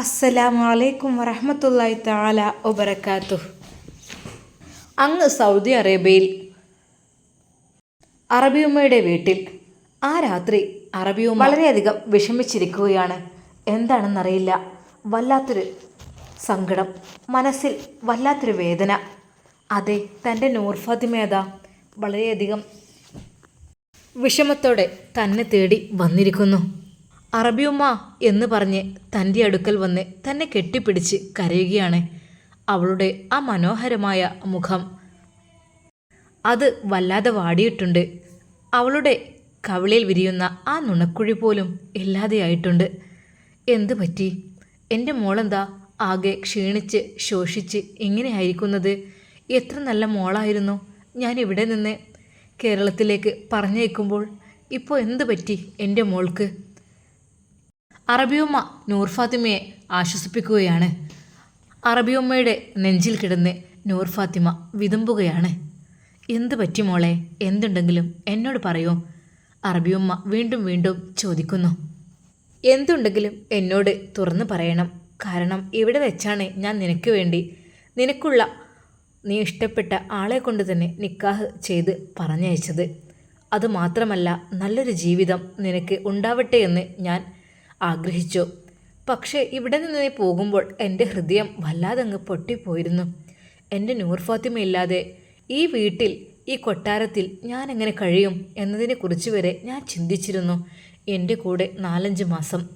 അസ്സലാമു അലൈക്കും വറഹമത്തല്ലായി താല വബറകാതു അങ്ങ് സൗദി അറേബ്യയിൽ അറബിയുമ്മയുടെ വീട്ടിൽ ആ രാത്രി അറബിയുമ്മ വളരെയധികം വിഷമിച്ചിരിക്കുകയാണ്. എന്താണെന്നറിയില്ല. വല്ലാത്തൊരു സങ്കടം മനസ്സിൽ വല്ലാത്തൊരു വേദന. അതെ തന്റെ നൂർ ഫാത്തിമേത വളരെയധികം വിഷമത്തോടെ തന്നെ തേടി വന്നിരിക്കുന്നു. അറബിയുമ്മ എന്ന് പറഞ്ഞ് തന്റെ അടുക്കൽ വന്ന് തന്നെ കെട്ടിപ്പിടിച്ച് കരയുകയാണ് അവളുടെ ആ മനോഹരമായ മുഖം. അത് വല്ലാതെ വാടിയിട്ടുണ്ട്. അവളുടെ കവിളിൽ വിരിയുന്ന ആ നുണക്കുഴി പോലും ഇല്ലാതെയായിട്ടുണ്ട് എന്തു പറ്റി? എന്റെ മോളെന്താ ആകെ ക്ഷീണിച്ച് ശോഷിച്ച് ഇങ്ങനെയായിരിക്കുന്നത് എത്ര നല്ല മോളായിരുന്നു. ഞാൻ ഇവിടെ നിന്ന് കേരളത്തിലേക്ക് പറഞ്ഞയക്കുമ്പോൾ ഇപ്പോൾ എന്ത് പറ്റി എന്റെ മോൾക്ക്? അറബിയുമ്മ നൂർ ഫാത്തിമയെ ആശ്വസിപ്പിക്കുകയാണ്. അറബിയുമ്മയുടെ നെഞ്ചിൽ കിടന്ന് നൂർ ഫാത്തിമ വിതുമ്പുകയാണ്. എന്ത് പറ്റി മോളെ? എന്തുണ്ടെങ്കിലും എന്നോട് പറയൂ? അറബിയുമ്മ വീണ്ടും വീണ്ടും ചോദിക്കുന്നു. എന്തുണ്ടെങ്കിലും എന്നോട് തുറന്നു പറയണം. കാരണം ഇവിടെ വെച്ചാണ് ഞാൻ നിനക്ക് വേണ്ടി നിനക്കുള്ള നീ ഇഷ്ടപ്പെട്ട ആളെ കൊണ്ട് തന്നെ നിക്കാഹ് ചെയ്ത് പറഞ്ഞയച്ചത്. അതുമാത്രമല്ല നല്ലൊരു ജീവിതം നിനക്ക് ഉണ്ടാവട്ടെ എന്ന് ഞാൻ ആഗ്രഹിച്ചു. പക്ഷേ ഇവിടെ നിന്ന് പോകുമ്പോൾ എന്റെ ഹൃദയം വല്ലാതെ അങ്ങ് പൊട്ടിപ്പോയിരുന്നു. എന്റെ നൂർ ഫാത്തിമ ഇല്ലാതെ ഈ വീട്ടിൽ ഈ കൊട്ടാരത്തിൽ ഞാൻ എങ്ങനെ കഴിയും എന്നതിനെക്കുറിച്ച് വരെ ഞാൻ ചിന്തിച്ചിരുന്നു. എന്റെ കൂടെ നാലഞ്ച് മാസം.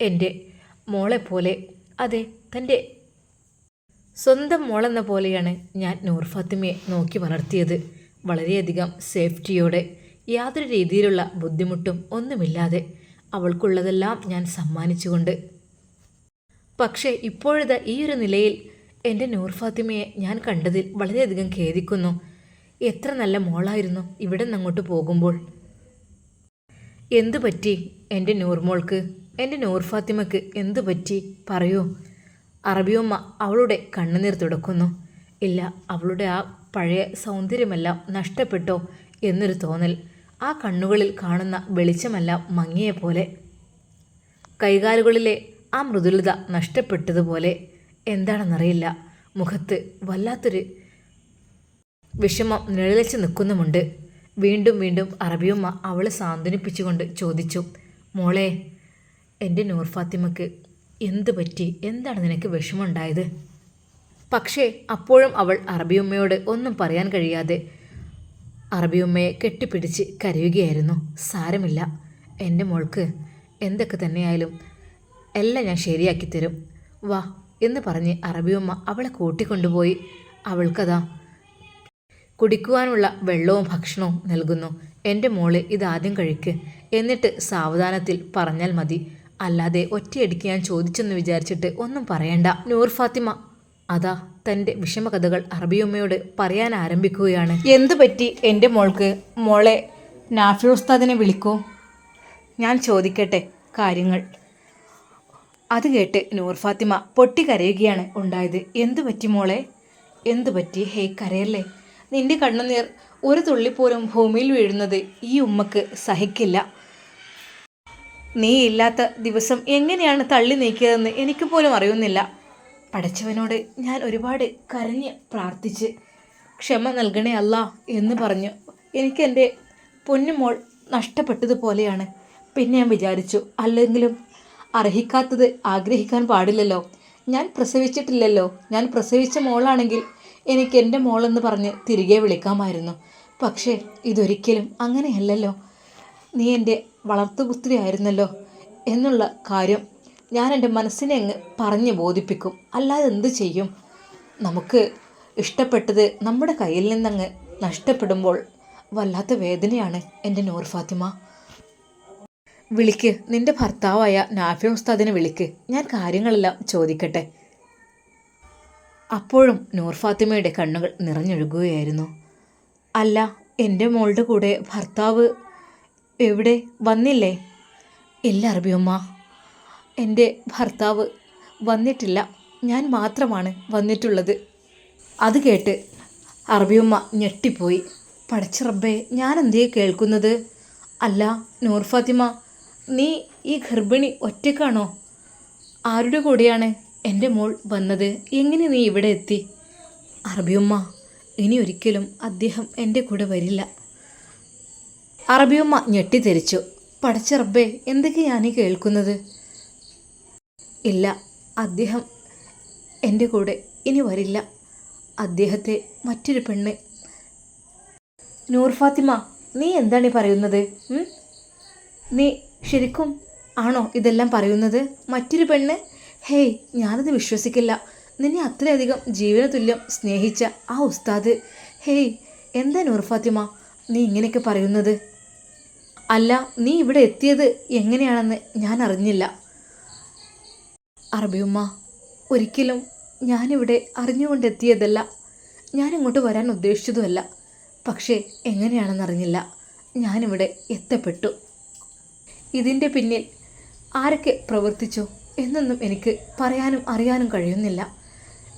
എന്റെ മോളെപ്പോലെ അതെ തന്റെ സ്വന്തം മോളെന്ന പോലെയാണ് ഞാൻ നൂർ ഫാത്തിമയെ നോക്കി വളർത്തിയത്. വളരെയധികം സേഫ്റ്റിയോടെ യാതൊരു രീതിയിലുള്ള ബുദ്ധിമുട്ടും ഒന്നുമില്ലാതെ. അവൾക്കുള്ളതെല്ലാം ഞാൻ സമ്മാനിച്ചുകൊണ്ട്. പക്ഷേ ഇപ്പോഴത്തെ ഈ ഒരു നിലയിൽ എന്റെ നൂർ ഫാത്തിമയെ ഞാൻ കണ്ടതിൽ വളരെയധികം ഖേദിക്കുന്നു. എത്ര നല്ല മോളായിരുന്നു ഇവിടെ അങ്ങോട്ട് പോകുമ്പോൾ. എന്തു പറ്റി എന്റെ നൂർമോൾക്ക് എന്റെ നൂർ ഫാത്തിമക്ക് എന്തു പറ്റി? പറയൂ. അറബിയമ്മ അവളുടെ കണ്ണുനീർ തുടക്കുന്നു. ഇല്ല അവളുടെ ആ പഴയ സൗന്ദര്യമെല്ലാം നഷ്ടപ്പെട്ടോ എന്നൊരു തോന്നൽ. ആ കണ്ണുകളിൽ കാണുന്ന വെളിച്ചമെല്ലാം മങ്ങിയ പോലെ. കൈകാലുകളിലെ ആ മൃദുലത നഷ്ടപ്പെട്ടതുപോലെ എന്താണെന്നറിയില്ല. മുഖത്ത് വല്ലാത്തൊരു വിഷമം നിഴലിച്ച് നിൽക്കുന്നുമുണ്ട്. വീണ്ടും വീണ്ടും അറബിയമ്മ അവളെ സാന്ത്വനിപ്പിച്ചുകൊണ്ട് ചോദിച്ചു മോളെ എന്റെ നൂർ ഫാത്തിമക്ക് എന്ത് പറ്റി? എന്താണ് നിനക്ക് വിഷമമുണ്ടായത്? പക്ഷേ അപ്പോഴും അവൾ അറബിയമ്മയോട് ഒന്നും പറയാൻ കഴിയാതെ അറബിയമ്മയെ കെട്ടിപ്പിടിച്ച് കരയുകയായിരുന്നു. സാരമില്ല. എന്റെ മോൾക്ക് എന്തൊക്കെ തന്നെയായാലും എല്ലാം ഞാൻ ശരിയാക്കി തരും. വാ എന്ന് പറഞ്ഞ് അറബിയമ്മ അവളെ കൂട്ടിക്കൊണ്ടുപോയി. അവൾക്കതാ കുടിക്കുവാനുള്ള വെള്ളവും ഭക്ഷണവും നൽകുന്നു. എന്റെ മോൾ ഇതാദ്യം കഴിക്ക്. എന്നിട്ട് സാവധാനത്തിൽ പറഞ്ഞാൽ മതി. അല്ലാതെ ഒറ്റയടിക്ക് ഞാൻ ചോദിച്ചെന്ന് വിചാരിച്ചിട്ട് ഒന്നും പറയണ്ട. നൂർ ഫാത്തിമ. അതാ തന്റെ വിഷമകഥകൾ അറബിയമ്മയോട് പറയാൻ ആരംഭിക്കുകയാണ്. എന്തു പറ്റി എന്റെ മോൾക്ക്? മോളെ നാഫി ഉസ്താദിനെ വിളിക്കൂ. ഞാൻ ചോദിക്കട്ടെ കാര്യങ്ങൾ. അത് കേട്ട് നൂർ ഫാത്തിമ പൊട്ടിക്കരയുകയാണ് ഉണ്ടായത് എന്തു പറ്റി മോളെ? എന്തു പറ്റി? ഹേ കരയല്ലേ? നിന്റെ കണ്ണുനീർ ഒരു തുള്ളിപ്പോലും ഭൂമിയിൽ വീഴുന്നത് ഈ ഉമ്മക്ക് സഹിക്കില്ല. നീ ഇല്ലാത്ത ദിവസം എങ്ങനെയാണ് തള്ളി നീക്കിയതെന്ന് എനിക്ക് പോലും അറിയുന്നില്ല. പടച്ചവനോട് ഞാൻ ഒരുപാട് കരഞ്ഞ് പ്രാർത്ഥിച്ച് ക്ഷമ നൽകണേ അല്ല എന്ന് പറഞ്ഞു. എനിക്ക് എന്റെ പൊന്നുമോൾ നഷ്ടപ്പെട്ടതുപോലെയാണ്. പിന്നെ ഞാൻ വിചാരിച്ചു അല്ലെങ്കിലും അർഹിക്കാത്തത് ആഗ്രഹിക്കാൻ പാടില്ലല്ലോ. ഞാൻ പ്രസവിച്ചിട്ടില്ലല്ലോ. ഞാൻ പ്രസവിച്ച മോളാണെങ്കിൽ എനിക്ക് എന്റെ മോളെന്ന് പറഞ്ഞ് തിരികെ വിളിക്കാമായിരുന്നു. പക്ഷേ ഇതൊരിക്കലും അങ്ങനെയല്ലല്ലോ. നീ എന്റെ വളർത്തുപുത്രി ആയിരുന്നല്ലോ എന്നുള്ള കാര്യം ഞാൻ എന്റെ മനസ്സിനെ അങ്ങ് പറഞ്ഞ് ബോധിപ്പിക്കും. അല്ലാതെ എന്ത് ചെയ്യും? നമുക്ക് ഇഷ്ടപ്പെട്ടത് നമ്മുടെ കയ്യിൽ നിന്നങ്ങ് നഷ്ടപ്പെടുമ്പോൾ വല്ലാത്ത വേദനയാണ് എന്റെ നൂർ ഫാത്തിമ. വിളിക്ക്. നിന്റെ ഭർത്താവായ നാഫി ഉസ്താദിനെ വിളിക്ക്. ഞാൻ കാര്യങ്ങളെല്ലാം ചോദിക്കട്ടെ. അപ്പോഴും നൂർ ഫാത്തിമയുടെ കണ്ണുകൾ നിറഞ്ഞൊഴുകുകയായിരുന്നു. അല്ല എന്റെ മോളുടെ കൂടെ ഭർത്താവ് എവിടെ? വന്നില്ലേ? ഇല്ല അറബിയമ്മ. എന്റെ ഭർത്താവ് വന്നിട്ടില്ല. ഞാൻ മാത്രമാണ് വന്നിട്ടുള്ളത്. അത് കേട്ട് അറബിയമ്മ ഞെട്ടിപ്പോയി. പടച്ച റബ്ബേ ഞാൻ എന്തേ കേൾക്കുന്നത്? അല്ല നൂർ ഫാത്തിമ നീ ഈ ഗർഭിണി ഒറ്റക്കാണോ ആരുടെ കൂടെയാണ് എന്റെ മോൾ വന്നത്? എങ്ങനെ നീ ഇവിടെ എത്തി? അറബിയമ്മ ഇനി ഒരിക്കലും അദ്ദേഹം എന്റെ കൂടെ വരില്ല. അറബിയമ്മ ഞെട്ടിത്തെരിച്ചു പടച്ച റബ്ബേ എന്തൊക്കെയാണ് ഈ കേൾക്കുന്നത്? ഇല്ല. അദ്ദേഹം എന്റെ കൂടെ ഇനി വരില്ല. അദ്ദേഹത്തെ മറ്റൊരു പെണ്ണ്. നൂർ ഫാത്തിമ നീ എന്താണ് ഈ പറയുന്നത്? നീ ശരിക്കും ആണോ ഇതെല്ലാം പറയുന്നത്? മറ്റൊരു പെണ്ണ്? ഹേയ് ഞാനത് വിശ്വസിക്കില്ല. നിന്നെ അത്രയധികം ജീവന തുല്യം സ്നേഹിച്ച ആ ഉസ്താദ്. ഹേയ് എന്താ നൂർ ഫാത്തിമ നീ ഇങ്ങനെയൊക്കെ പറയുന്നത്? അല്ല നീ ഇവിടെ എത്തിയത് എങ്ങനെയാണെന്ന് ഞാൻ അറിഞ്ഞില്ല. അറബിയുമ്മ ഒരിക്കലും ഞാനിവിടെ അറിഞ്ഞുകൊണ്ടെത്തിയതല്ല. ഞാനിങ്ങോട്ട് വരാൻ ഉദ്ദേശിച്ചതുമല്ല. പക്ഷേ എങ്ങനെയാണെന്നറിഞ്ഞില്ല. ഞാനിവിടെ എത്തപ്പെട്ടു. ഇതിന്റെ പിന്നിൽ ആരൊക്കെ പ്രവർത്തിച്ചു എന്നൊന്നും എനിക്ക് പറയാനും അറിയാനും കഴിയുന്നില്ല.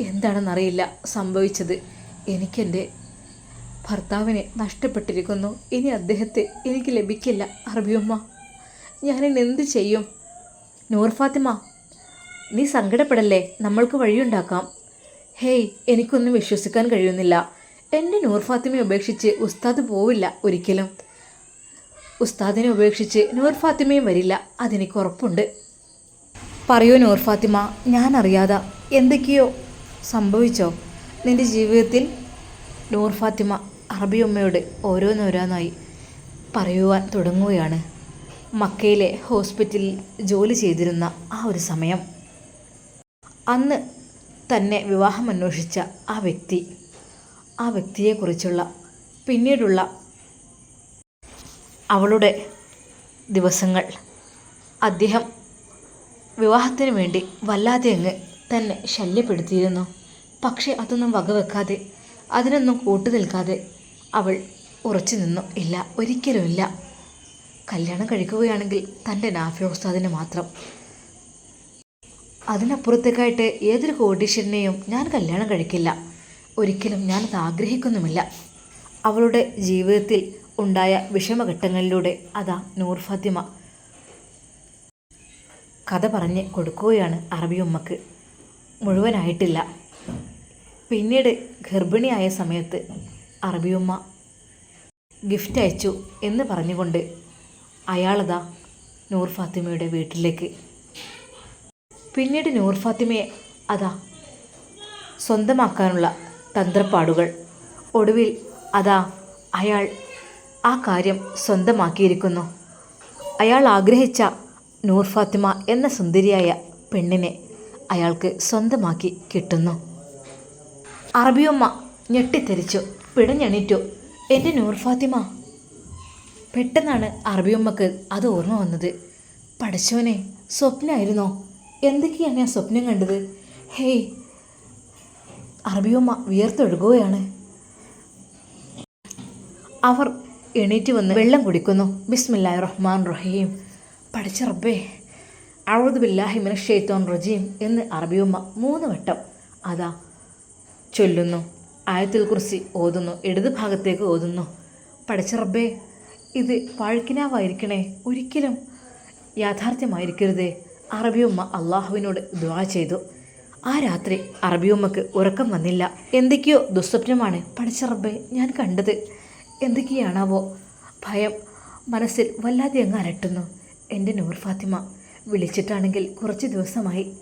എന്താണെന്നറിയില്ല സംഭവിച്ചത്. എനിക്കെന്റെ ഭർത്താവിനെ നഷ്ടപ്പെട്ടിരിക്കുന്നു. ഇനി അദ്ദേഹത്തെ എനിക്ക് ലഭിക്കില്ല അറബിയമ്മ. ഞാനിനി എന്ത് ചെയ്യും? നൂർ ഫാത്തിമ നീ സങ്കടപ്പെടല്ലേ? നമ്മൾക്ക് വഴിയുണ്ടാക്കാം. ഹേയ് എനിക്കൊന്നും വിശ്വസിക്കാൻ കഴിയുന്നില്ല. എന്റെ നൂർ ഫാത്തിമയെ ഉപേക്ഷിച്ച് ഉസ്താദ് പോവില്ല ഒരിക്കലും. ഉസ്താദിനെ ഉപേക്ഷിച്ച് നൂർ ഫാത്തിമയും വരില്ല. അതെനിക്ക് ഉറപ്പുണ്ട്. പറയൂ നൂർ ഫാത്തിമ ഞാൻ അറിയാതെ. എന്തൊക്കെയോ സംഭവിച്ചോ? നിന്റെ ജീവിതത്തിൽ നൂർ ഫാത്തിമ അറബി അറബിയമ്മയോട് ഓരോന്നോരോന്നായി പറയുവാൻ തുടങ്ങുകയാണ്. മക്കയിലെ ഹോസ്പിറ്റലിൽ ജോലി ചെയ്തിരുന്ന ആ ഒരു സമയം. അന്ന് തന്നെ വിവാഹം അന്വേഷിച്ച ആ വ്യക്തി ആ വ്യക്തിയെക്കുറിച്ചുള്ള പിന്നീടുള്ള അവളുടെ ദിവസങ്ങൾ. അദ്ദേഹം വിവാഹത്തിന് വേണ്ടി വല്ലാതെ അങ്ങ് തന്നെ ശല്യപ്പെടുത്തിയിരുന്നു. പക്ഷേ അതൊന്നും വകവെക്കാതെ അതിനൊന്നും കൂട്ടു നിൽക്കാതെ അവൾ ഉറച്ചു നിന്നു. ഇല്ല ഒരിക്കലുമില്ല കല്യാണം കഴിക്കുകയാണെങ്കിൽ തന്റെ നാഫി മാത്രം അതിനപ്പുറത്തേക്കായിട്ട് ഏതൊരു കോടീശ്വരനെയും ഞാൻ കല്യാണം കഴിക്കില്ല. ഒരിക്കലും ഞാനത് ആഗ്രഹിക്കുന്നുമില്ല. അവളുടെ ജീവിതത്തിൽ ഉണ്ടായ വിഷമഘട്ടങ്ങളിലൂടെ അതാ നൂർ ഫാത്തിമ. കഥ പറഞ്ഞ് കൊടുക്കുകയാണ് അറബിയമ്മക്ക് മുഴുവനായിട്ടില്ല. പിന്നീട് ഗർഭിണിയായ സമയത്ത് അറബിയമ്മ ഗിഫ്റ്റ് അയച്ചു എന്ന് പറഞ്ഞുകൊണ്ട് അയാളതാ നൂർ ഫാത്തിമയുടെ വീട്ടിലേക്ക്. പിന്നീട് നൂർ ഫാത്തിമയെ അതാ സ്വന്തമാക്കാനുള്ള തന്ത്രപ്പാടുകൾ. ഒടുവിൽ അതാ അയാൾ ആ കാര്യം സ്വന്തമാക്കിയിരിക്കുന്നു. അയാൾ ആഗ്രഹിച്ച നൂർ ഫാത്തിമ എന്ന സുന്ദരിയായ പെണ്ണിനെ അയാൾക്ക് സ്വന്തമാക്കി കിട്ടുന്നു. അറബിയമ്മ ഞെട്ടിത്തെരിച്ചു പിടഞ്ഞെണീറ്റു. എന്റെ നൂർ ഫാത്തിമ പെട്ടെന്നാണ് അറബിയമ്മക്ക് അത് ഓർമ്മ വന്നത്. പഠിച്ചവനെ സ്വപ്നമായിരുന്നോ എന്തൊക്കെയാണ് ഞാൻ സ്വപ്നം കണ്ടത്? ഹേയ് അറബിയമ്മ വിയർത്തൊഴുകുകയാണ്. അവർ എണീറ്റ് വന്ന് വെള്ളം കുടിക്കുന്നു. ബിസ്മില്ലാഹി റഹ്മാൻ റഹീം പഠിച്ച റബ്ബേ അഴുത് ബില്ലാഹി മിനഷെയ്ത്തോൻ റജീം എന്ന് അറബിയമ്മ മൂന്ന് വട്ടം അതാ ചൊല്ലുന്നു. ആയത്തിൽ കുറിച്ച് ഓതുന്നു. ഇടത് ഭാഗത്തേക്ക് ഓതുന്നു. പഠിച്ച റബ്ബേ ഇത് പഴുക്കിനാവായിരിക്കണേ. ഒരിക്കലും യാഥാർത്ഥ്യമായിരിക്കരുതേ. അറബിയമ്മ അള്ളാഹുവിനോട് ദ്വാ ചെയ്തു. ആ രാത്രി അറബിയമ്മക്ക് ഉറക്കം വന്നില്ല. എന്തൊക്കെയോ ദുസ്വപ്നമാണ് പഠിച്ച റബ്ബേ ഞാൻ കണ്ടത്. എന്തൊക്കെയാണാവോ? ഭയം. മനസ്സിൽ വല്ലാതെ അങ്ങ് അലട്ടുന്നു. എന്റെ നൂർ ഫാത്തിമ വിളിച്ചിട്ടാണെങ്കിൽ കുറച്ച് ദിവസമായി.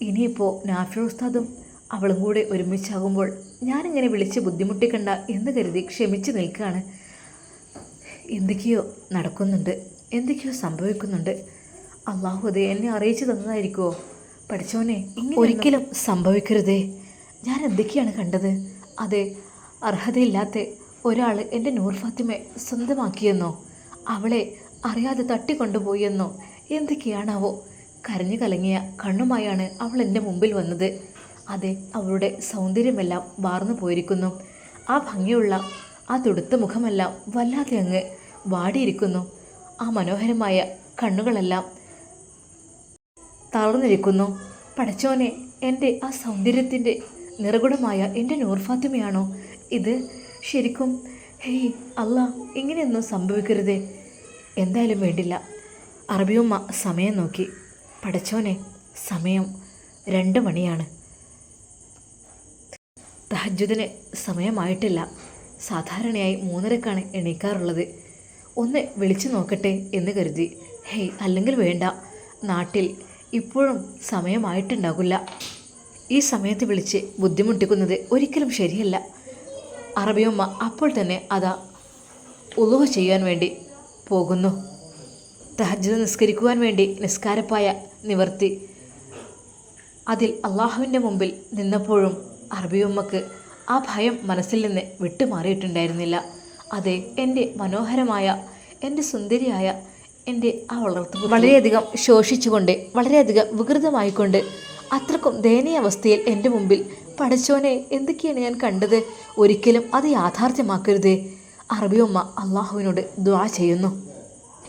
ഇനിയിപ്പോൾ നാഫി ഉസ്താദും അവളും കൂടെ ഒരുമിച്ചാകുമ്പോൾ ഞാനിങ്ങനെ വിളിച്ച് ബുദ്ധിമുട്ടിക്കണ്ട എന്ന് കരുതി ക്ഷമിച്ച് നിൽക്കുകയാണ്. എന്തൊക്കെയോ നടക്കുന്നുണ്ട്. എന്തൊക്കെയോ സംഭവിക്കുന്നുണ്ട്. അള്ളാഹു അത് എന്നെ അറിയിച്ചു തന്നതായിരിക്കുമോ പഠിച്ചോനെ ഒരിക്കലും സംഭവിക്കരുതേ. ഞാൻ എന്തൊക്കെയാണ് കണ്ടത്? അതെ അർഹതയില്ലാത്ത ഒരാൾ എന്റെ നൂർ ഫാത്തിമെ സ്വന്തമാക്കിയെന്നോ? അവളെ അറിയാതെ തട്ടിക്കൊണ്ടുപോയെന്നോ? എന്തൊക്കെയാണാവോ? കരഞ്ഞു കലങ്ങിയ കണ്ണുമായാണ് അവൾ എന്റെ മുമ്പിൽ വന്നത്. അതെ അവളുടെ സൗന്ദര്യമെല്ലാം വാർന്നു പോയിരിക്കുന്നു. ആ ഭംഗിയുള്ള ആ തുടുത്ത മുഖമെല്ലാം വല്ലാതെ അങ്ങ് വാടിയിരിക്കുന്നു. ആ മനോഹരമായ കണ്ണുകളെല്ലാം തളർന്നിരിക്കുന്നു. പടച്ചോനെ എന്റെ ആ സൗന്ദര്യത്തിന്റെ നിറകുടമായ എന്റെ നൂർഫാത്തിമയാണോ ഇത് ശരിക്കും ഹേയ് അല്ല ഇങ്ങനെയൊന്നും സംഭവിക്കരുതേ. എന്തായാലും വേണ്ടില്ല. അറബിയുമ്മ സമയം നോക്കി. പടച്ചോനെ സമയം രണ്ട് മണിയാണ്. തഹജുദിന് സമയമായിട്ടില്ല. സാധാരണയായി മൂന്നരക്കാണ് എണീക്കാറുള്ളത്. ഒന്ന് വിളിച്ചു നോക്കട്ടെ എന്ന് കരുതി. ഹേയ് അല്ലെങ്കിൽ വേണ്ട. നാട്ടിൽ ഇപ്പോഴും സമയമായിട്ടുണ്ടാകില്ല ഈ സമയത്ത് വിളിച്ച് ബുദ്ധിമുട്ടിക്കുന്നത് ഒരിക്കലും ശരിയല്ല. അറബിയമ്മ അപ്പോൾ തന്നെ അതാ ഉളുവ ചെയ്യാൻ വേണ്ടി പോകുന്നു. തഹജ്ജുദ് നിസ്കരിക്കുവാൻ വേണ്ടി നിസ്കാരപ്പായ നിവർത്തി. അതിൽ അള്ളാഹുവിന്റെ മുമ്പിൽ നിന്നപ്പോഴും അറബിയമ്മക്ക് ആ ഭയം മനസ്സിൽ നിന്ന് വിട്ടുമാറിയിട്ടുണ്ടായിരുന്നില്ല. അതെ എന്റെ മനോഹരമായ എന്റെ സുന്ദരിയായ എന്റെ ആ വളർത്തു വളരെയധികം ശോഷിച്ചുകൊണ്ട് വളരെയധികം വികൃതമായിക്കൊണ്ട് അത്രക്കും ദയനീയ അവസ്ഥയിൽ എന്റെ മുമ്പിൽ പഠിച്ചോനെ എന്തൊക്കെയാണ് ഞാൻ കണ്ടത്? ഒരിക്കലും അത് യാഥാർത്ഥ്യമാക്കരുത്. അറബിയമ്മ അള്ളാഹുവിനോട് ദ്വാ ചെയ്യുന്നു.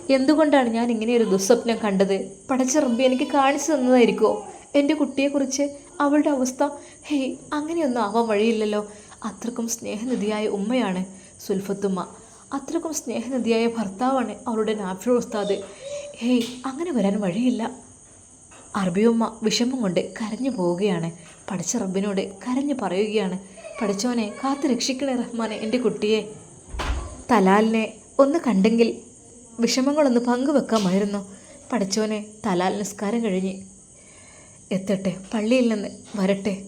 എന്തുകൊണ്ടാണ് ഞാൻ ഇങ്ങനെ ഒരു ദുസ്വപ്നം കണ്ടത്? പഠിച്ച റബ്ബി എനിക്ക് കാണിച്ചു തന്നതായിരിക്കുമോ എന്റെ കുട്ടിയെക്കുറിച്ച് അവളുടെ അവസ്ഥ ഹേയ് അങ്ങനെയൊന്നും ആവാൻ വഴിയില്ലല്ലോ. അത്രക്കും സ്നേഹനിധിയായ ഉമ്മയാണ് സുൽഫത്തുമ്മ അത്രക്കും സ്നേഹനിധിയായ ഭർത്താവാണ് അവളുടെ നാഫിർ ഉസ്താദ്. ഹേയ് അങ്ങനെ വരാൻ വഴിയില്ല. അറബിയമ്മ വിഷമം കൊണ്ട് കരഞ്ഞു പോവുകയാണ്. പഠിച്ച റബ്ബിനോട് കരഞ്ഞു പറയുകയാണ്. പഠിച്ചവനെ കാത്തു രക്ഷിക്കണേ റഹ്മാനെ എന്റെ കുട്ടിയെ. തലാലിനെ ഒന്ന് കണ്ടെങ്കിൽ വിഷമങ്ങളൊന്ന് പങ്കുവെക്കാമായിരുന്നു. പഠിച്ചവനെ തലാൽ നിസ്കാരം കഴിഞ്ഞ് എത്തട്ടെ പള്ളിയിൽ നിന്ന് വരട്ടെ.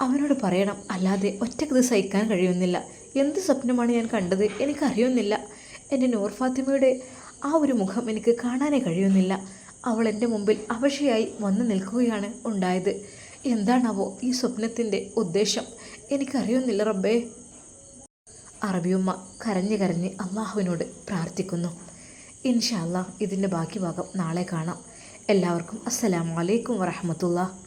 അവനോട് പറയണം അല്ലാതെ ഒറ്റക്കത് സഹിക്കാൻ കഴിയുന്നില്ല. എന്ത് സ്വപ്നമാണ് ഞാൻ കണ്ടത് എനിക്കറിയുന്നില്ല. എന്റെ നൂർ ഫാത്തിമയുടെ ആ ഒരു മുഖം എനിക്ക് കാണാനേ കഴിയുന്നില്ല. അവൾ എന്റെ മുമ്പിൽ അവശയായി വന്നു നിൽക്കുകയാണ് ഉണ്ടായത്. എന്താണാവോ ഈ സ്വപ്നത്തിന്റെ ഉദ്ദേശം? എനിക്കറിയുന്നില്ല റബ്ബേ. അറബിയുമ്മ കരഞ്ഞ് കരഞ്ഞ് അള്ളാഹുവിനോട് പ്രാർത്ഥിക്കുന്നു. ഇൻഷാ ഇതിന്റെ ബാക്കി ഭാഗം നാളെ കാണാം. എല്ലാവർക്കും അസ്സലാമു അലൈക്കും വറഹമത്തുള്ള